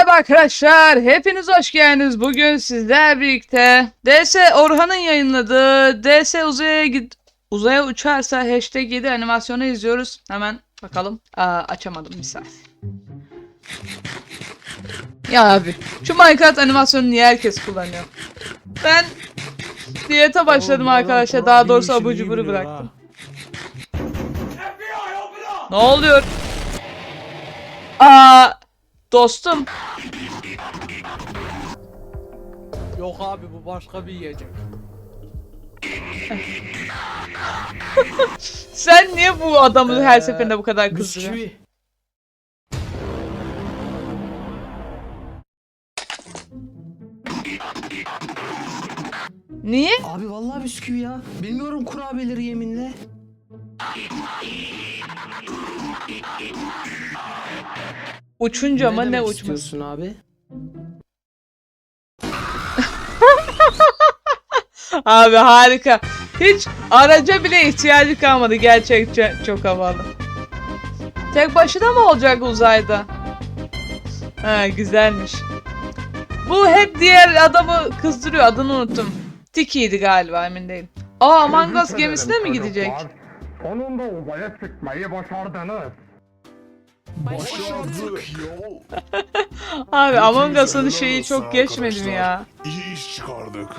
merhaba arkadaşlar. Hepiniz hoş geldiniz. Bugün sizler birlikte DS Orhan'ın yayınladığı DS uzaya git uzaya uçarsa hashtag 7 animasyonu izliyoruz. Hemen bakalım. Aa, açamadım bir saniye. Ya abi şu Minecraft animasyonunu niye herkes kullanıyor? Ben diyete başladım arkadaşlar. Daha doğrusu abur cuburu bıraktım. Ne oluyor? Aa, dostum. Yok abi bu başka bir yiyecek. Sen niye bu adamı her Ee, seferinde bu kadar kızdırıyorsun? Bisküvi. Niye? Abi vallahi bisküvi ya. Bilmiyorum kurabiyeleri yeminle. Uçunca mı ne demek uçması? istiyorsun abi? Abi harika. Hiç araca bile ihtiyacı kalmadı. Gerçekten çok havalı. Tek başına mı olacak uzayda? Ha güzelmiş. Bu hep diğer adamı kızdırıyor. Adını unuttum. Tiki'ydi galiba emin değilim. Aa Among Us gemisine mi gidecek? Sonunda uzaya çıkmayı başardınız. Başardık yol. Abi Among Us'ın şeyi çok geçmedi mi ya? İyi iş çıkardık.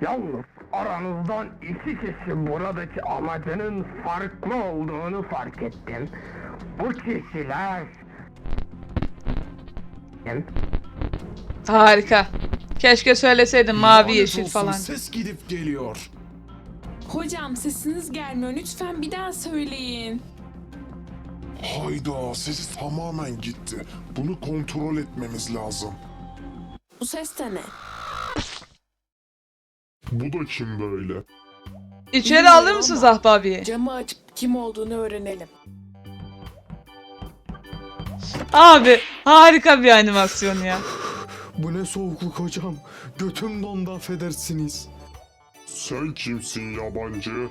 Yalnız aranızdan iki kişi buradaki amacının farklı olduğunu fark ettim. Bu kişiler... Harika. Keşke söyleseydin mavi yeşil olsun, falan. Ses gidip geliyor. Hocam sesiniz gelmiyor. Lütfen bir daha söyleyin. Hayda sesi tamamen gitti. Bunu kontrol etmemiz lazım. Bu ses de ne? Bu da kim böyle? İçeri alır mısınız ahbabiyi? Camı açıp kim olduğunu öğrenelim. Abi harika bir animasyon ya. Bu ne soğukluk hocam. Götüm dondu affedersiniz. Sen kimsin yabancı?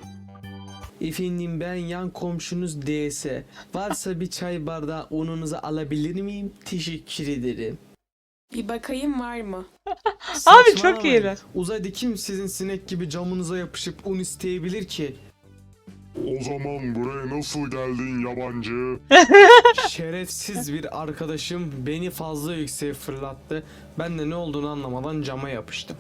Efendim ben yan komşunuz DS. Varsa bir çay bardağı ununuzu alabilir miyim? Teşekkür ederim. Bir bakayım var mı? Abi çok iyiler. Uzayda kim sizin sinek gibi camınıza yapışıp un isteyebilir ki? O zaman buraya nasıl geldin yabancı? Şerefsiz bir arkadaşım beni fazla yükseğe fırlattı. Ben de ne olduğunu anlamadan cama yapıştım.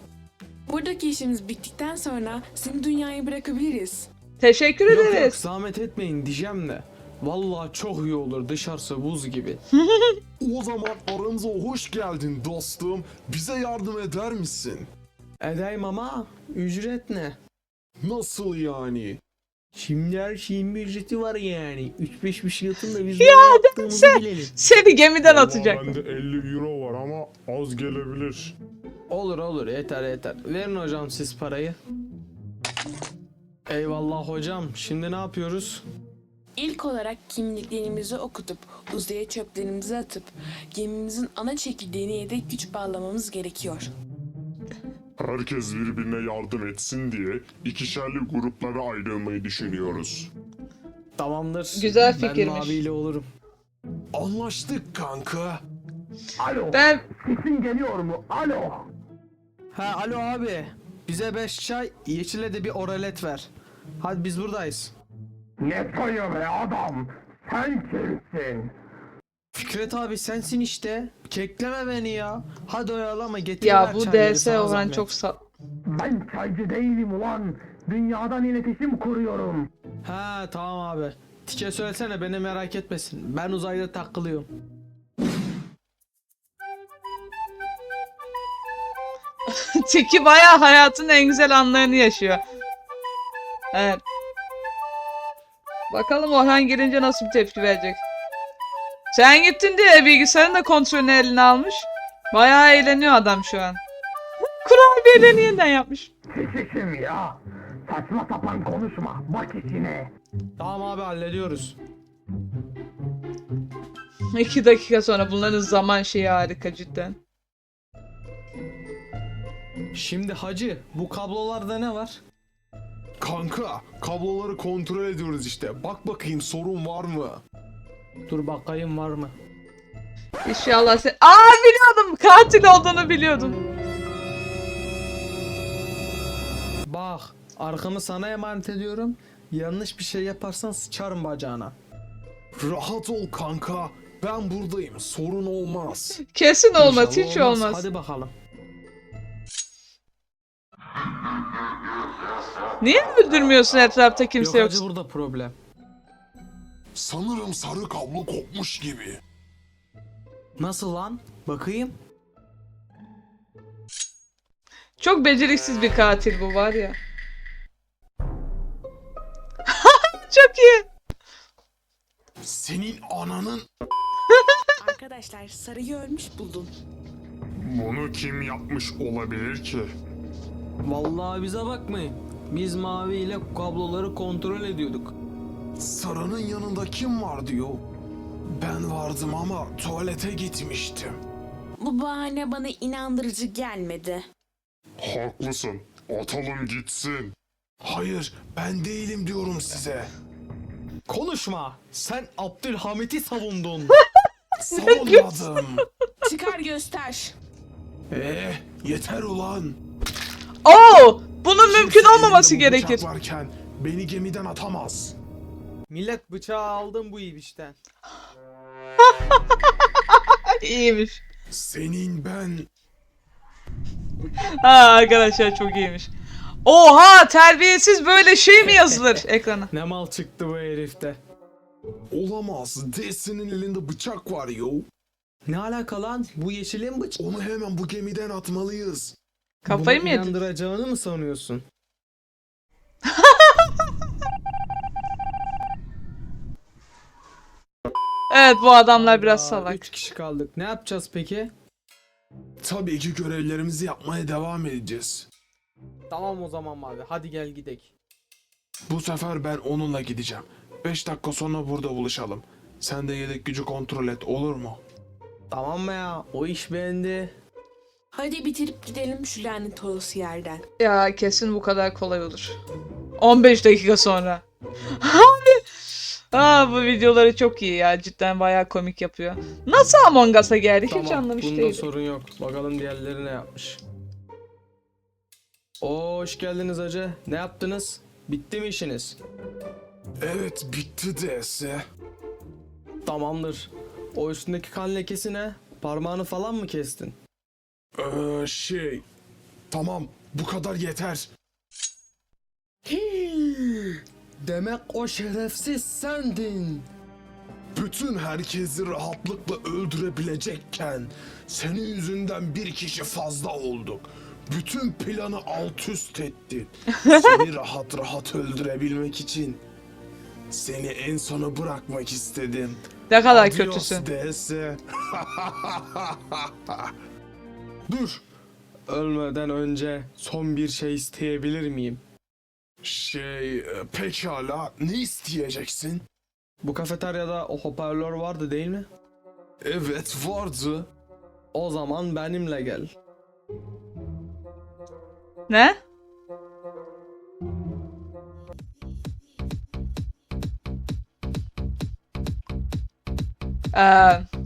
Buradaki işimiz bittikten sonra seni dünyaya bırakabiliriz. Teşekkür Yok yok ederiz. zahmet etmeyin diyeceğim de. Vallahi çok iyi olur dışarısı buz gibi. O zaman aramıza hoş geldin dostum. Bize yardım eder misin? Edeyim ama ücret ne? Nasıl yani? Şimdi her şeyin bir ücreti var yani. 3-5 bir şey atın da biz ne yaptığımızı bilelim. Seni gemiden atacak. Bende 50 euro var ama az gelebilir. Olur olur yeter yeter. Verin hocam siz parayı. Eyvallah hocam. Şimdi ne yapıyoruz? İlk olarak kimliklerimizi okutup uzaya çöplerimizi atıp gemimizin ana çekirdeğine yedek güç bağlamamız gerekiyor. Herkes birbirine yardım etsin diye ikişerli gruplara ayrılmayı düşünüyoruz. Tamamdır. Güzel Ben fikirmiş. maviyle olurum. Anlaştık kanka. Alo, Ben sesin geliyor mu? Alo. Ha alo abi. Bize 5 çay, yeşile de bir oralet ver. Hadi biz buradayız. Ne sayı be adam? Sen kimsin? Fikret abi sensin işte. Kekleme beni ya. Hadi oyalama getir. ya bu DS olan çok sa... Ben çaycı değilim ulan. Dünyadan iletişim kuruyorum. Ha tamam abi. Tike söylesene beni merak etmesin. Ben uzayda takılıyorum. Tiki bayağı hayatın en güzel anlarını yaşıyor. Evet. Bakalım Orhan girince nasıl bir tepki verecek. Sen gittin diye bilgisayarın da kontrolünü eline almış. Bayağı eğleniyor adam şu an. Kurabiyelerini yeniden yapmış. Kim ya? Saçma sapan konuşma. Bak içine. Tamam abi hallediyoruz. İki dakika sonra bunların zaman şeyi harika cidden. Şimdi hacı bu kablolarda ne var? Kanka, kabloları kontrol ediyoruz işte. Bak bakayım sorun var mı? Dur bakayım var mı? İnşallah sen... Aa biliyordum. Katil olduğunu biliyordum. Bak arkamı sana emanet ediyorum. Yanlış bir şey yaparsan sıçarım bacağına. Rahat ol kanka. Ben buradayım. Sorun olmaz. Kesin olmaz. İnşallah Hiç olmaz. Hadi bakalım. Niye öldürmüyorsun etrafta kimse Yok yok? burada problem. Sanırım sarı kablo kopmuş gibi. Nasıl lan? Bakayım. Çok beceriksiz bir katil bu var ya. Çok iyi. Senin ananın... Arkadaşlar sarıyı ölmüş buldum. Bunu kim yapmış olabilir ki? Vallahi bize bakmayın. Biz mavi ile kabloları kontrol ediyorduk. Sarının yanında kim var diyor. Ben vardım ama tuvalete gitmiştim. Bu bahane bana inandırıcı gelmedi. Haklısın. Atalım gitsin. Hayır, ben değilim diyorum size. Konuşma. Sen Abdülhamit'i savundun. Savunmadım. Çıkar göster. Eh, yeter ulan. Oo! Bunun mümkün olmaması gerekir. varken beni gemiden atamaz. Millet bıçağı aldım bu ibişten. İyiymiş. Senin ben... Ha arkadaşlar çok iyiymiş. Oha terbiyesiz böyle şey mi yazılır ekrana? Ne mal çıktı bu herifte. Olamaz. Desin'in elinde bıçak var yo. Ne alaka lan? Bu yeşilin bıçağı. Onu hemen bu gemiden atmalıyız. Kafayı mı Bunu yedin? inandıracağını mı sanıyorsun? Evet bu adamlar biraz Aa, salak. Üç kişi kaldık. Ne yapacağız peki? Tabii ki görevlerimizi yapmaya devam edeceğiz. Tamam o zaman abi. Hadi gel gidek. Bu sefer ben onunla gideceğim. 5 dakika sonra burada buluşalım. Sen de yedek gücü kontrol et olur mu? Tamam mı ya? O iş bende. Hadi bitirip gidelim şu lanet olası yerden. Ya kesin bu kadar kolay olur. 15 dakika sonra. Abi. Aa bu videoları çok iyi ya. Cidden bayağı komik yapıyor. Nasıl Among Us'a geldi? Hiç Tamam. anlamış Bunda değilim. sorun yok. Bakalım diğerleri ne yapmış. Oo, hoş geldiniz hacı. Ne yaptınız? Bitti mi işiniz? Evet bitti DS. Tamamdır. O üstündeki kan lekesi ne? Parmağını falan mı kestin? Ee, şey... Tamam bu kadar yeter. Demek o şerefsiz sendin. Bütün herkesi rahatlıkla öldürebilecekken senin yüzünden bir kişi fazla olduk. Bütün planı alt üst ettin. Seni rahat rahat öldürebilmek için seni en sona bırakmak istedim. Ne kadar Adios kötüsün. DS. Dur. Ölmeden önce son bir şey isteyebilir miyim? Şey e, pekala ne isteyeceksin? Bu kafeteryada o hoparlör vardı değil mi? Evet vardı. O zaman benimle gel. Ne? Ee...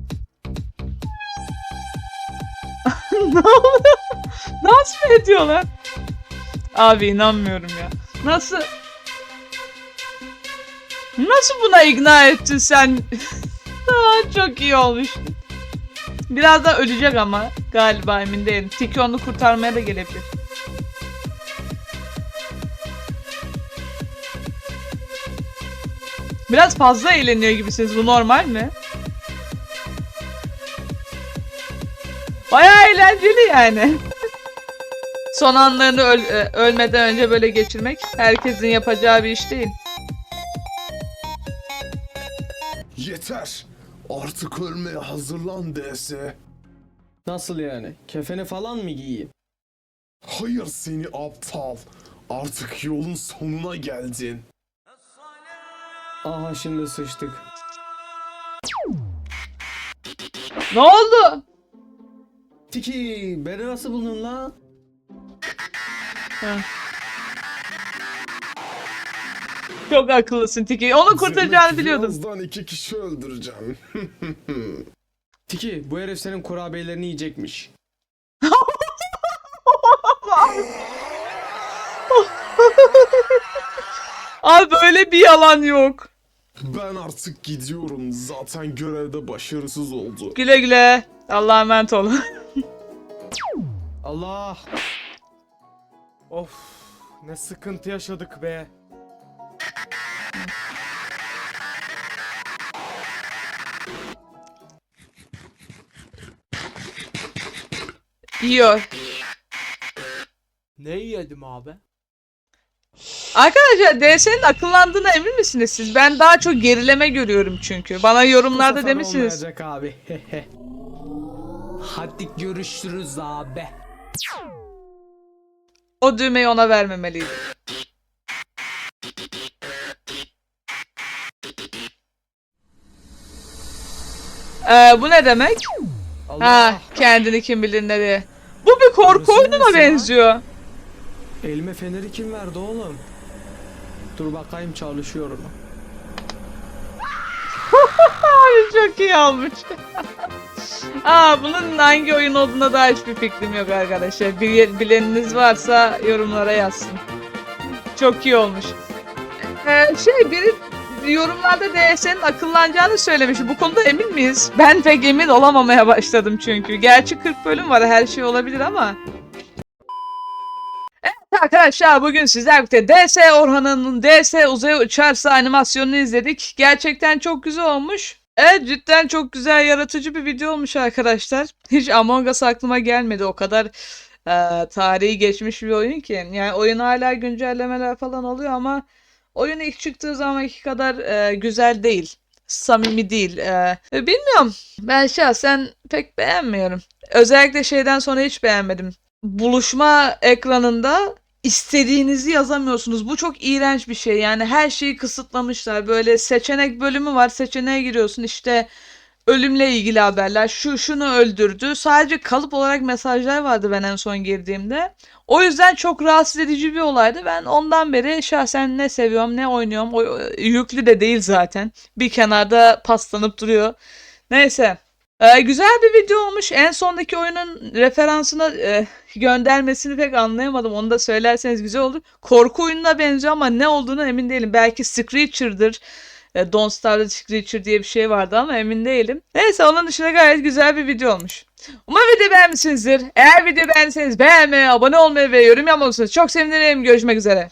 ne oldu? Nasıl ediyorlar? Abi inanmıyorum ya. Nasıl? Nasıl buna ikna ettin sen? Çok iyi olmuş. Birazdan ölecek ama galiba emin değilim. Tiki onu kurtarmaya da gelebilir. Biraz fazla eğleniyor gibisiniz. Bu normal mi? Bayağı eğlenceli yani. Son anlarını öl- e, ölmeden önce böyle geçirmek herkesin yapacağı bir iş değil. Yeter. Artık ölmeye hazırlan DS. Nasıl yani? Kefeni falan mı giyeyim? Hayır seni aptal. Artık yolun sonuna geldin. Aha şimdi sıçtık. Ne oldu? Tiki beni nasıl buldun lan? Çok akıllısın Tiki. Onu kurtaracağını biliyordum. Birazdan iki kişi öldüreceğim. Tiki bu herif senin kurabiyelerini yiyecekmiş. Abi böyle bir yalan yok. Ben artık gidiyorum. Zaten görevde başarısız oldu. Güle güle. Allah'a emanet olun. Allah. Of ne sıkıntı yaşadık be. Yiyor. Ne yedim abi? Arkadaşlar DS'nin akıllandığına emin misiniz siz? Ben daha çok gerileme görüyorum çünkü. Bana yorumlarda demişsiniz. olmayacak abi. Hadi görüşürüz abi. O düğmeyi ona vermemeliydim. Ee, bu ne demek? Allah. Ha, kendini kim bilir nereye. Bu bir korku Burası oyununa benziyor. Elime feneri kim verdi oğlum? Dur bakayım çalışıyor mu? Çok iyi olmuş. Aa, bunun hangi oyun olduğuna dair hiçbir fikrim yok arkadaşlar. Bil- bileniniz varsa yorumlara yazsın. Çok iyi olmuş. Ee, şey biri yorumlarda DS'nin akıllanacağını söylemiş. Bu konuda emin miyiz? Ben pek emin olamamaya başladım çünkü. Gerçi 40 bölüm var her şey olabilir ama. Arkadaşlar bugün sizlerle birlikte DS Orhan'ın DS uzaya uçarsa animasyonunu izledik. Gerçekten çok güzel olmuş. Evet cidden çok güzel yaratıcı bir video olmuş arkadaşlar. Hiç Among Us aklıma gelmedi o kadar e, tarihi geçmiş bir oyun ki. Yani oyun hala güncellemeler falan oluyor ama oyun ilk çıktığı zamanki kadar e, güzel değil. Samimi değil. E, bilmiyorum. Ben şahsen pek beğenmiyorum. Özellikle şeyden sonra hiç beğenmedim. Buluşma ekranında istediğinizi yazamıyorsunuz. Bu çok iğrenç bir şey. Yani her şeyi kısıtlamışlar. Böyle seçenek bölümü var. Seçeneğe giriyorsun işte ölümle ilgili haberler. Şu şunu öldürdü. Sadece kalıp olarak mesajlar vardı ben en son girdiğimde. O yüzden çok rahatsız edici bir olaydı. Ben ondan beri şahsen ne seviyorum ne oynuyorum. O, yüklü de değil zaten. Bir kenarda paslanıp duruyor. Neyse. Ee, güzel bir video olmuş. En sondaki oyunun referansına e, göndermesini pek anlayamadım. Onu da söylerseniz güzel olur. Korku oyununa benziyor ama ne olduğunu emin değilim. Belki Screecher'dır. E, Don't Starve the Screecher diye bir şey vardı ama emin değilim. Neyse onun dışında gayet güzel bir video olmuş. Umarım video beğenmişsinizdir. Eğer video beğendiyseniz beğenmeyi, abone olmayı ve yorum yapmayı. Çok sevinirim. Görüşmek üzere.